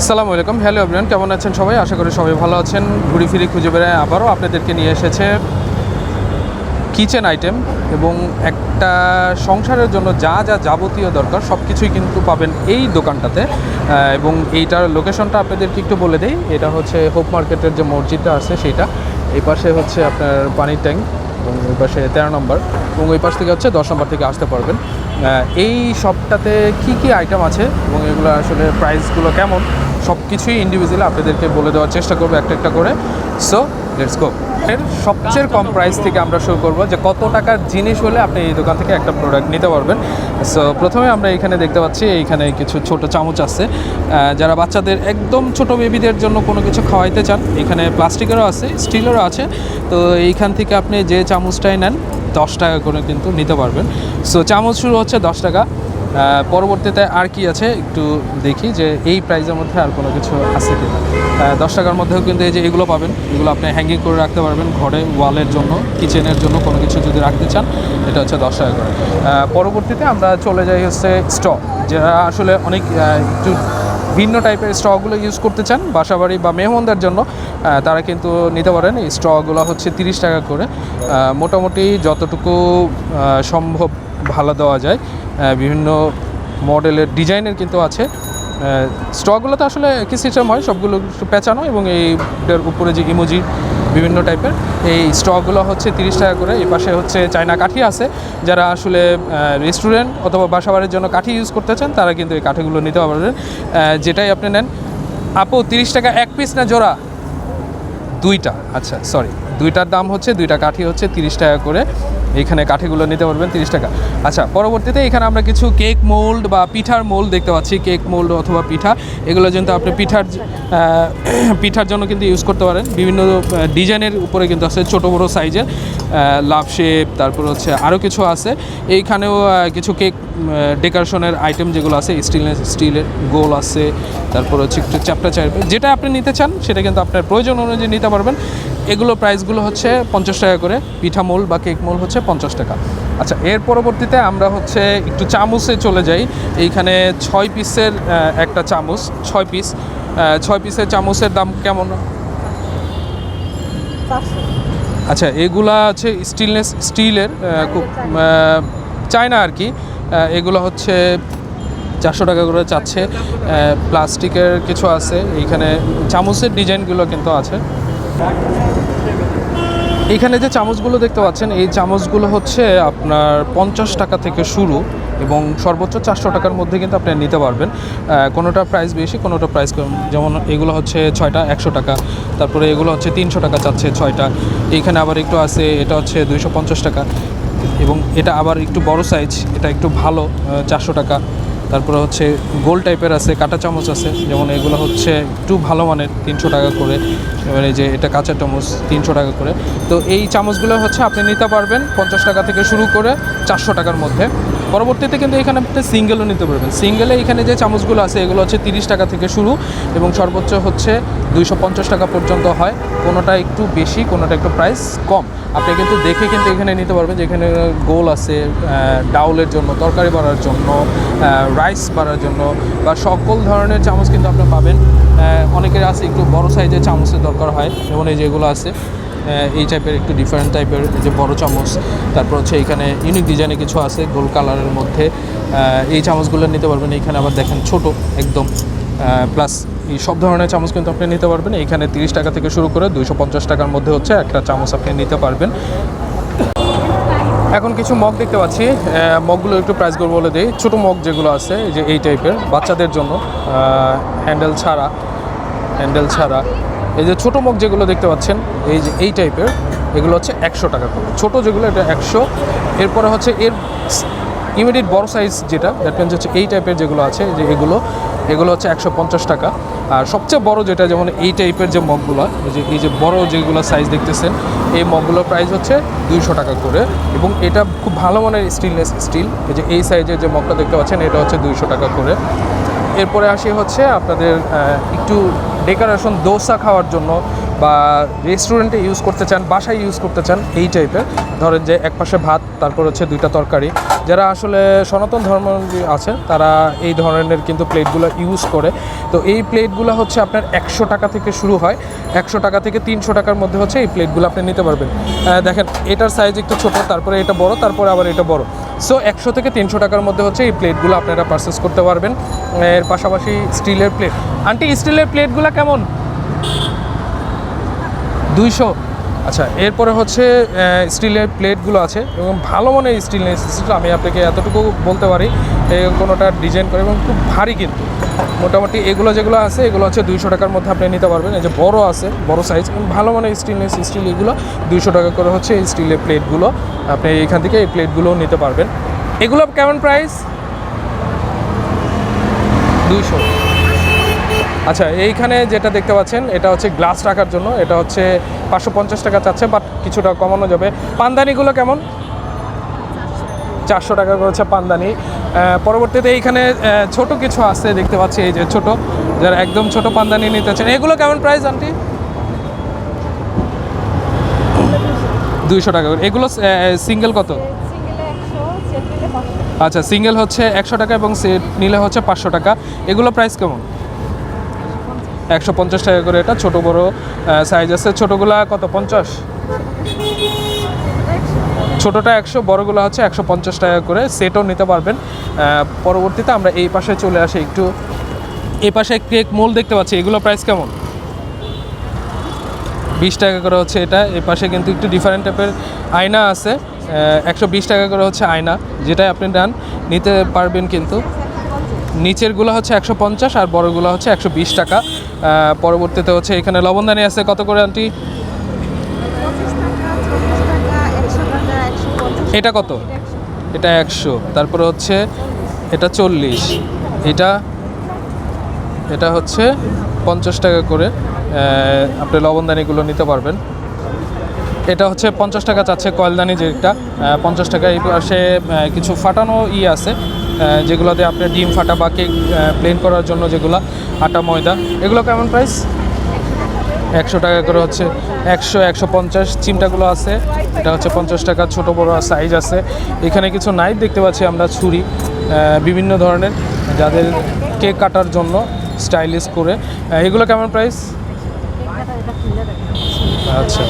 আসসালামু আলাইকুম। Hello everyone কেমন আছেন সবাই? আশা করি সবাই ভালো আছেন। ঘুরি ফিরি খুঁজে বেড়ায় আবারও আপনাদেরকে নিয়ে এসেছে কিচেন আইটেম এবং একটা সংসারের জন্য যা যা যাবতীয় দরকার সব কিছুই কিন্তু পাবেন এই দোকানটাতে। এবং এইটার লোকেশনটা আপনাদেরকে একটু বলে দিই। এটা হচ্ছে হোপ মার্কেটের যে মসজিদটা আছে সেইটা এই পাশে হচ্ছে আপনার পানির ট্যাঙ্ক এবং ওই পাশে তেরো নম্বর এবং ওই পাশ থেকে হচ্ছে দশ নম্বর থেকে আসতে পারবেন। এই শপটাতে কি কি আইটেম আছে এবং এগুলো আসলে প্রাইসগুলো কেমন সব কিছুই ইন্ডিভিজুয়ালি আপনাদেরকে বলে দেওয়ার চেষ্টা করব একটা একটা করে। সো লেটস গো এর সবচেয়ে কম প্রাইস থেকে আমরা শুরু করব যে কত টাকার জিনিস হলে আপনি এই দোকান থেকে একটা প্রোডাক্ট নিতে পারবেন। সো প্রথমে আমরা এখানে দেখতে পাচ্ছি, এইখানে কিছু ছোট চামচ আছে। যারা বাচ্চাদের একদম ছোট বেবিদের জন্য কোনো কিছু খাওয়াইতে চান, এখানে প্লাস্টিকেরও আছে স্টিলেরও আছে। তো এইখান থেকে আপনি যে চামচটাই নেন দশ টাকা করে কিন্তু নিতে পারবেন। সো চামচ শুরু হচ্ছে দশ টাকা। পরবর্তীতে আর কি আছে একটু দেখি যে এই প্রাইজের মধ্যে আর কোনো কিছু আছে কি না দশ টাকার মধ্যেও কিন্তু এই যে এগুলো পাবেন, এগুলো আপনি হ্যাঙ্গিং করে রাখতে পারবেন ঘরে ওয়ালের জন্য কিচেনের জন্য কোনো কিছু যদি রাখতে চান, এটা হচ্ছে দশ টাকা করে। পরবর্তীতে আমরা চলে যাই হচ্ছে স্টক যারা আসলে অনেক একটু ভিন্ন টাইপের স্ট্রগুলো ইউজ করতে চান বাসাবাড়ি বা মেহমানদের জন্য তারা কিন্তু নিতে পারেন। এই স্ট্রগুলো হচ্ছে তিরিশ টাকা করে। মোটামুটি যতটুকু সম্ভব ভালো দেওয়া যায়। বিভিন্ন মডেলের ডিজাইনের কিন্তু আছে। স্টকগুলো তো আসলে একই সিস্টেম হয়, সবগুলো একটু পেঁচানো এবং এইটার উপরে যে ইমোজি বিভিন্ন টাইপের। এই স্টকগুলো হচ্ছে তিরিশ টাকা করে। এই পাশে হচ্ছে চায়না কাঠি আছে। যারা আসলে রেস্টুরেন্ট অথবা বাসাবাড়ির জন্য কাঠি ইউজ করতে চান, তারা কিন্তু এই কাঠিগুলো নিতে পারবেন। যেটাই আপনি নেন। আপু, তিরিশ টাকা এক পিস না জোড়া? দুইটা। আচ্ছা সরি দুইটার দাম হচ্ছে, দুইটা কাঠি হচ্ছে তিরিশ টাকা করে। এইখানে কাঠিগুলো নিতে পারবেন, তিরিশ টাকা। আচ্ছা পরবর্তীতে এখানে আমরা কিছু কেক মোল্ড বা পিঠার মোল্ড দেখতে পাচ্ছি, কেক মোল্ড অথবা পিঠা। এগুলো কিন্তু আপনি পিঠার পিঠার জন্য কিন্তু ইউজ করতে পারেন। বিভিন্ন ডিজাইনের উপরে কিন্তু আছে ছোটো, বড়ো সাইজের লাভ শেপ, তারপর হচ্ছে আরও কিছু আছে। এইখানেও কিছু কেক ডেকোরেশনের আইটেম যেগুলো আছে, স্টিলের স্টিলের গোল আছে, তারপর হচ্ছে একটু চ্যাপটা চাইবে যেটা আপনি নিতে চান, সেটা কিন্তু আপনার প্রয়োজন অনুযায়ী নিতে পারবেন। এগুলো প্রাইসগুলো হচ্ছে পঞ্চাশ টাকা করে। পিঠা মোল বা কেক মোল হচ্ছে পঞ্চাশ টাকা। আচ্ছা এর পরবর্তীতে আমরা হচ্ছে একটু চামচে চলে যাই। এইখানে ছয় পিসের একটা চামচ, ছয় পিস। ছয় পিসের চামচের দাম কেমন? আচ্ছা এগুলা আছে স্টিলনেস স্টিলের খুব চায়না আর কি। এগুলো হচ্ছে চারশো টাকা করে চাচ্ছে। প্লাস্টিকের কিছু আছে। এইখানে চামচের ডিজাইনগুলো কিন্তু আছে। এইখানে যে চামচগুলো দেখতে পাচ্ছেন, এই চামচগুলো হচ্ছে আপনার পঞ্চাশ টাকা থেকে শুরু এবং সর্বোচ্চ চারশো টাকার মধ্যে কিন্তু আপনি নিতে পারবেন। কোনোটা প্রাইস বেশি, কোনোটা প্রাইস কম। যেমন এগুলো হচ্ছে ছয়টা, একশো টাকা। তারপরে এগুলো হচ্ছে তিনশো টাকা চাচ্ছে ছয়টা। এইখানে আবার একটু আছে, এটা হচ্ছে দুইশো পঞ্চাশ টাকা। এবং এটা আবার একটু বড় সাইজ এটা একটু ভালো চারশো টাকা। তারপরে হচ্ছে গোল টাইপের আছে, কাঁটা চামচ আছে, যেমন এগুলো হচ্ছে একটু ভালো মানের, তিনশো টাকা করে। মানে যে এটা কাঁচা চামচ, তিনশো টাকা করে। তো এই চামচগুলো হচ্ছে আপনি নিতে পারবেন পঞ্চাশ টাকা থেকে শুরু করে চারশো টাকার মধ্যে। পরবর্তীতে কিন্তু এখানে আপনি সিঙ্গেলও নিতে পারবেন। সিঙ্গেলে এখানে যে চামচগুলো আছে, এগুলো হচ্ছে তিরিশ টাকা থেকে শুরু এবং সর্বোচ্চ হচ্ছে দুইশো পঞ্চাশ টাকা পর্যন্ত হয়। কোনোটা একটু বেশি, কোনোটা একটু প্রাইস কম। আপনি কিন্তু দেখে কিন্তু এখানে নিতে পারবেন যেখানে গোল আছে ডাউলের জন্য, তরকারি বাড়ার জন্য রাইস বাড়ার জন্য বা সকল ধরনের চামচ কিন্তু আপনি পাবেন। অনেকের আছে একটু বড় সাইজের চামচের দরকার হয় যেমন এই যেগুলো আছে। এই টাইপের একটু ডিফারেন্ট টাইপের যে বড় চামচ, তারপর হচ্ছে এখানে ইউনিক ডিজাইনে কিছু আছে গোল কালারের মধ্যে। এই চামচগুলো নিতে পারবেন এখানে আবার দেখেন ছোট একদম প্লাস এই সব ধরনের চামচ কিন্তু আপনি নিতে পারবেন। এখানে তিরিশ টাকা থেকে শুরু করে দুইশো পঞ্চাশ টাকার মধ্যে হচ্ছে একটা চামচ আপনি নিতে পারবেন। এখন কিছু মগ দেখতে পাচ্ছি। মগগুলো একটু প্রাইস করব বলে দিই। ছোটো মগ যেগুলো আছে যে এই টাইপের বাচ্চাদের জন্য হ্যান্ডেল ছাড়া হ্যান্ডেল ছাড়া। এই যে ছোটো মগ যেগুলো দেখতে পাচ্ছেন, এই যে এই টাইপের এগুলো হচ্ছে একশো টাকা করে। ছোটো যেগুলো, এটা একশো। এরপরে হচ্ছে এর ইমিডিয়েট বড় সাইজ যেটা দ্যাট মিনস হচ্ছে এই টাইপের যেগুলো আছে যে এগুলো এগুলো হচ্ছে একশো পঞ্চাশ টাকা। আর সবচেয়ে বড় যেটা, যেমন এই টাইপের যে মগগুলো, এই যে এই যে বড় যেগুলো সাইজ দেখতেছেন, এই মগগুলোর প্রাইস হচ্ছে দুইশো টাকা করে। এবং এটা খুব ভালো মানের স্টিলনেস স্টিল এই যে এই সাইজের যে মগটা দেখতে পাচ্ছেন, এটা হচ্ছে দুইশো টাকা করে। এরপরে আসি হচ্ছে আপনাদের একটু ডেকোরেশন, দোসা খাওয়ার জন্য বা রেস্টুরেন্টে ইউজ করতে চান, বাসায় ইউজ করতে চান, এই টাইপের ধরেন যে এক পাশে ভাত, তারপর হচ্ছে দুইটা তরকারি। যারা আসলে সনাতন ধর্ম আছে তারা এই ধরনের কিন্তু প্লেটগুলো ইউজ করে। তো এই প্লেটগুলো হচ্ছে আপনার একশো টাকা থেকে শুরু হয়। একশো টাকা থেকে তিনশো টাকার মধ্যে হচ্ছে এই প্লেটগুলো আপনি নিতে পারবেন। দেখেন, এটার সাইজ একটু ছোটো, তারপরে এটা বড়, তারপরে আবার এটা বড়। সো একশো থেকে তিনশো টাকার মধ্যে হচ্ছে এই প্লেটগুলো আপনারা পারচেস করতে পারবেন। এর পাশাপাশি স্টিলের প্লেট আন্টি স্টিলের প্লেটগুলো কেমন? দুইশো। আচ্ছা এরপরে হচ্ছে স্টিলের প্লেটগুলো আছে এবং ভালো মনে স্টিল আমি আপনাকে এতটুকু বলতে পারি কোনোটা ডিজাইন করে এবং খুব ভারী কিন্তু। মোটামুটি এগুলো যেগুলো আছে, এগুলো হচ্ছে দুইশো টাকার মধ্যে আপনি নিতে পারবেন। এই যে বড় আছে, বড় সাইজ ভালো মানের স্টিলনেস স্টিল এগুলো দুইশো টাকা করে হচ্ছে স্টিলের প্লেটগুলো আপনি এখান থেকে এই প্লেটগুলোও নিতে পারবেন। এগুলো কেমন প্রাইস দুইশো। আচ্ছা এইখানে যেটা দেখতে পাচ্ছেন, এটা হচ্ছে গ্লাস রাখার জন্য, এটা হচ্ছে পাঁচশো পঞ্চাশ টাকা চাচ্ছে বাট কিছুটা কমানো যাবে। পানদানিগুলো কেমন? চারশো টাকা করে হচ্ছে পানদানি পরবর্তীতে এইখানে ছোট কিছু আছে, দেখতে পাচ্ছি এই যে ছোট, যারা একদম ছোট পানদানি নিতে চান এগুলো কেমন প্রাইস আন্টি দুইশো টাকা এগুলো সিঙ্গেল কত? আচ্ছা সিঙ্গেল হচ্ছে একশো টাকা এবং সেট নিলে হচ্ছে পাঁচশো টাকা। এগুলো প্রাইস কেমন? একশো পঞ্চাশ টাকা করে। এটা ছোট বড় সাইজ আছে। ছোটোগুলা কত? পঞ্চাশ? ছোটোটা একশো, বড়গুলো হচ্ছে একশো পঞ্চাশ টাকা করে। সেটও নিতে পারবেন। পরবর্তীতে আমরা এই পাশে চলে আসি একটু। এই পাশে কেক মোল দেখতে পাচ্ছি। এগুলো প্রাইস কেমন? বিশ টাকা করে হচ্ছে এটা। এই পাশে কিন্তু একটু ডিফারেন্ট টাইপের আয়না আছে। একশো বিশ টাকা করে হচ্ছে আয়না, যেটাই আপনি নেন, নিতে পারবেন কিন্তু। নিচেরগুলো হচ্ছে একশো পঞ্চাশ আর বড়গুলো হচ্ছে একশো বিশ টাকা। পরবর্তীতে হচ্ছে এখানে লবণদানি আছে। কত করে আন্টি পঁচিশ টাকা চল্লিশ টাকা একশো টাকা একশো পঞ্চাশ এটা কত? এটা একশো। তারপরে হচ্ছে এটা চল্লিশ। এটা এটা হচ্ছে পঞ্চাশ টাকা করে আপনি লবণদানিগুলো নিতে পারবেন। এটা হচ্ছে পঞ্চাশ টাকা চাচ্ছে কয়েলদানি যেটা পঞ্চাশ টাকা। এই পাশে কিছু ফাটানো ই আছে যেগুলোতে আপনি ডিম ফাটা বা কেক প্লেন করার জন্য যেগুলো আটা, ময়দা, এগুলো কেমন প্রাইস একশো টাকা করে হচ্ছে একশো একশো পঞ্চাশ চিমটাগুলো আছে। এটা হচ্ছে পঞ্চাশ টাকা, ছোট, বড় সাইজ আছে। এখানে কিছু নাইফ দেখতে পাচ্ছি আমরা ছুরি বিভিন্ন ধরনের, যাদের কেক কাটার জন্য স্টাইলিশ করে। এগুলো কেমন প্রাইস আচ্ছা।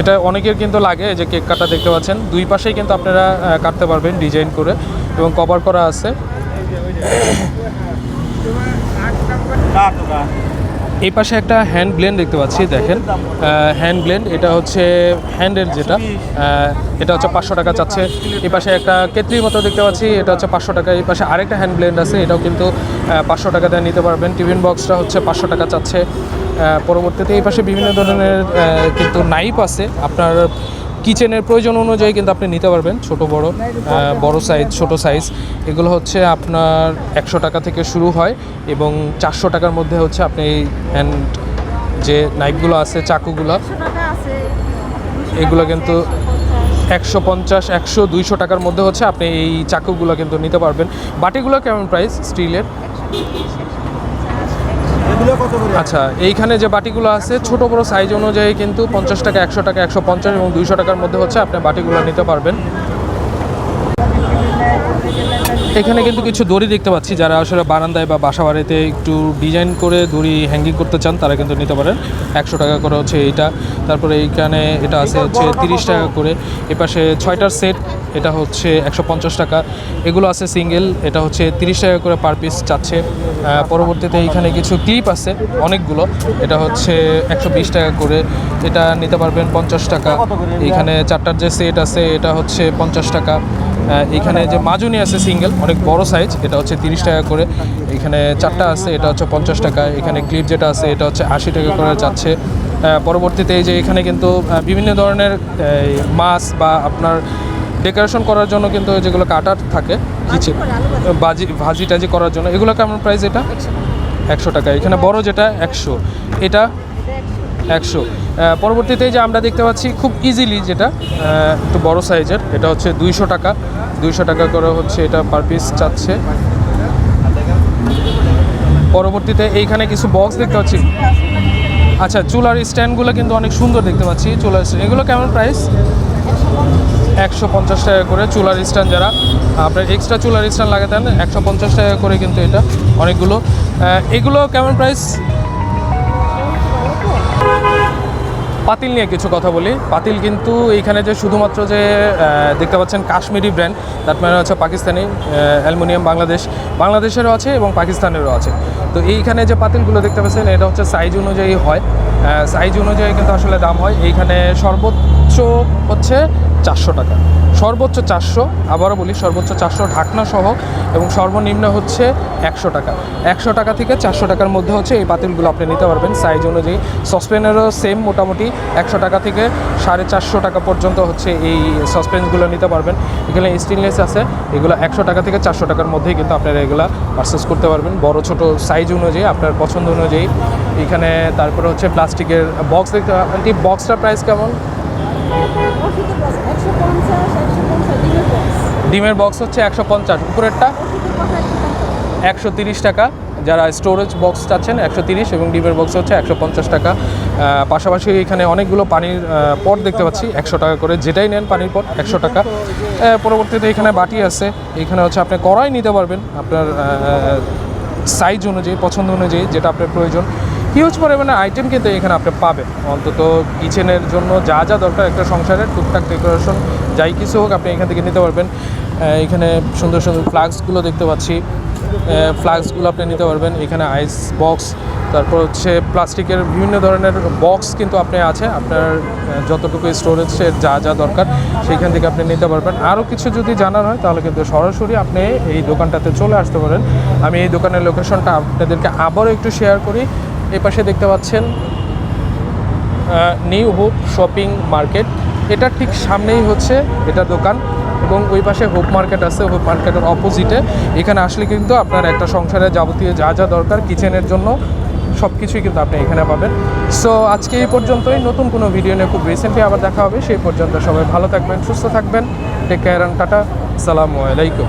এটা অনেকের কিন্তু লাগে যে কেক কাটা দেখতে পাচ্ছেন। দুই পাশেই কিন্তু আপনারা কাটতে পারবেন ডিজাইন করে এবং কভার করা আছে। এই পাশে একটা হ্যান্ড ব্লেন্ড দেখতে পাচ্ছি, দেখেন। হ্যান্ড ব্লেন্ড এটা হচ্ছে হ্যান্ডের যেটা। এটা হচ্ছে পাঁচশো টাকা চাচ্ছে। এই পাশে একটা কেতলির মতো দেখতে পাচ্ছি, এটা হচ্ছে পাঁচশো টাকা। এই পাশে আরেকটা হ্যান্ড ব্লেন্ড আছে, এটাও কিন্তু পাঁচশো টাকা দিয়ে নিতে পারবেন। টিফিন বক্সটা হচ্ছে পাঁচশো টাকা চাচ্ছে। পরবর্তীতে এই পাশে বিভিন্ন ধরনের কিন্তু নাইফ আছে। আপনার কিচেনের প্রয়োজন অনুযায়ী কিন্তু আপনি নিতে পারবেন, ছোট, বড় বড় সাইজ ছোট সাইজ এগুলো হচ্ছে আপনার একশো টাকা থেকে শুরু হয় এবং চারশো টাকার মধ্যে হচ্ছে আপনি এই হ্যান্ড যে নাইফগুলো আছে, চাকুগুলো, এগুলো কিন্তু একশো পঞ্চাশ, একশো দুইশো টাকার মধ্যে হচ্ছে আপনি এই চাকুগুলো কিন্তু নিতে পারবেন। বাটিগুলো কেমন প্রাইস স্টিলের আচ্ছা এইখানে যে বাটিগুলো আছে, ছোট বড় সাইজ অনুযায়ী কিন্তু পঞ্চাশ টাকা, একশো টাকা, একশো পঞ্চাশ এবং দুইশো টাকার মধ্যে হচ্ছে আপনি বাটিগুলো নিতে পারবেন। এখানে কিন্তু কিছু দড়ি দেখতে পাচ্ছি, যারা আসলে বারান্দায় বা বাসা বাড়িতে একটু ডিজাইন করে দড়ি হ্যাঙ্গিং করতে চান, তারা কিন্তু নিতে পারেন। একশো টাকা করে হচ্ছে এইটা তারপরে এইখানে এটা আছে হচ্ছে তিরিশ টাকা করে। এপাশে ছয়টার সেট এটা হচ্ছে একশো পঞ্চাশ টাকা। এগুলো আছে সিঙ্গেল এটা হচ্ছে তিরিশ টাকা করে পার পিস চাচ্ছে। পরবর্তীতে এইখানে কিছু ক্লিপ আছে, অনেকগুলো। এটা হচ্ছে একশো বিশ টাকা করে। এটা নিতে পারবেন পঞ্চাশ টাকা। এখানে চারটার যে সেট আছে, এটা হচ্ছে পঞ্চাশ টাকা। এখানে যে মাজুনি আছে সিঙ্গেল অনেক বড় সাইজ এটা হচ্ছে তিরিশ টাকা করে। এখানে চারটা আছে এটা হচ্ছে পঞ্চাশ টাকা। এখানে ক্লিপ যেটা আছে এটা হচ্ছে আশি টাকা করে যাচ্ছে। পরবর্তীতে এই যে এখানে কিন্তু বিভিন্ন ধরনের মাছ বা আপনার ডেকোরেশন করার জন্য কিন্তু যেগুলো কাটার থাকে কিচেন বাজি ভাজি টাজি করার জন্য। এগুলো কেমন প্রাইস এটা? একশো টাকা। এখানে বড় যেটা একশো। এটা একশো। পরবর্তীতে যে আমরা দেখতে পাচ্ছি, খুব ইজিলি যেটা একটু বড় সাইজের এটা হচ্ছে দুইশো টাকা। দুইশো টাকা করে হচ্ছে এটা পার পিস চাচ্ছে। পরবর্তীতে এইখানে কিছু বক্স দেখতে পাচ্ছি। আচ্ছা চুলার স্ট্যান্ডগুলো কিন্তু অনেক সুন্দর দেখতে পাচ্ছি, চুলার এগুলো কেমন প্রাইস একশো পঞ্চাশ টাকা করে চুলার স্ট্যান্ড যারা, আপনার এক্সট্রা চুলার স্ট্যান্ড লাগাতেন একশো পঞ্চাশ টাকা করে কিন্তু এটা অনেকগুলো। এগুলো কেমন প্রাইস পাতিল নিয়ে কিছু কথা বলি। পাতিল কিন্তু এইখানে যে শুধুমাত্র যে দেখতে পাচ্ছেন কাশ্মীরি ব্র্যান্ড তার মানে হচ্ছে পাকিস্তানি অ্যালুমিনিয়াম বাংলাদেশ। বাংলাদেশেরও আছে এবং পাকিস্তানেরও আছে। তো এইখানে যে পাতিলগুলো দেখতে পাচ্ছেন, এটা হচ্ছে সাইজ অনুযায়ী হয়। সাইজ অনুযায়ী কিন্তু আসলে দাম হয়। এইখানে সর্বোচ্চ হচ্ছে চারশো টাকা। সর্বোচ্চ চারশো, আবারও বলি, সর্বোচ্চ চারশো ঢাকনা সহ এবং সর্বনিম্ন হচ্ছে একশো টাকা। একশো টাকা থেকে চারশো টাকার মধ্যে হচ্ছে এই পাতিলগুলো আপনি নিতে পারবেন। সাইজ অনুযায়ী সসপেনেরও সেম মোটামুটি একশো টাকা থেকে সাড়ে চারশো টাকা পর্যন্ত হচ্ছে এই সসপেনগুলো নিতে পারবেন। এখানে স্টেনলেস আছে, এগুলো একশো টাকা থেকে চারশো টাকার মধ্যেই কিন্তু আপনারা এগুলো পারচেস করতে পারবেন। বড়, ছোট সাইজ অনুযায়ী, আপনার পছন্দ অনুযায়ী। এখানে তারপরে হচ্ছে প্লাস্টিকের বক্স দেখতে বক্সটার প্রাইস কেমন ওষুধের বক্স একশো পঞ্চাশ একশো পঞ্চাশ দিনের বক্স ডিমের বক্স হচ্ছে একশো পঞ্চাশ। উপরেরটা একশো তিরিশ টাকা। যারা স্টোরেজ বক্স চাচ্ছেন একশো তিরিশ এবং ডিমের বক্স হচ্ছে একশো পঞ্চাশ টাকা। পাশাপাশি এখানে অনেকগুলো পানির পট দেখতে পাচ্ছি, একশো টাকা করে। যেটাই নেন পানির পট একশো টাকা। পরবর্তীতে এখানে বাটি আছে। এখানে হচ্ছে আপনি কড়াই নিতে পারবেন। আপনার সাইজ অনুযায়ী, পছন্দ অনুযায়ী, যেটা আপনার প্রয়োজন। হিউজ পরিমাণে আইটেম কিন্তু এখানে আপনি পাবেন। অন্তত কিচেনের জন্য যা যা দরকার একটা সংসারের টুকটাক ডেকোরেশন যাই কিছু হোক আপনি এখান থেকে নিতে পারবেন। এখানে সুন্দর সুন্দর ফ্লাক্সগুলো দেখতে পাচ্ছি। ফ্লাক্সগুলো আপনি নিতে পারবেন। এখানে আইস বক্স তারপর হচ্ছে প্লাস্টিকের বিভিন্ন ধরনের বক্স কিন্তু আপনি আছে। আপনার যতটুকু স্টোরেজের যা যা দরকার, সেইখান থেকে আপনি নিতে পারবেন। আরও কিছু যদি জানার হয়, তাহলে কিন্তু সরাসরি আপনি এই দোকানটাতে চলে আসতে পারেন। আমি এই দোকানের লোকেশনটা আপনাদেরকে আবারও একটু শেয়ার করি। এই পাশে দেখতে পাচ্ছেন নিউ হোপ শপিং মার্কেট। এটার ঠিক সামনেই হচ্ছে এটা দোকান এবং ওই পাশে হোপ মার্কেট আছে, হোপ মার্কেটের অপোজিটে। এখানে আসলে কিন্তু আপনার একটা সংসারে যাবতীয় যা যা দরকার, কিচেনের জন্য সব কিছুই কিন্তু আপনি এখানে পাবেন। সো আজকে এই পর্যন্তই। নতুন কোনো ভিডিও নিয়ে খুব রিসেন্টলি আবার দেখা হবে। সেই পর্যন্ত সবাই ভালো থাকবেন, সুস্থ থাকবেন। Take care tata. সালামু আলাইকুম।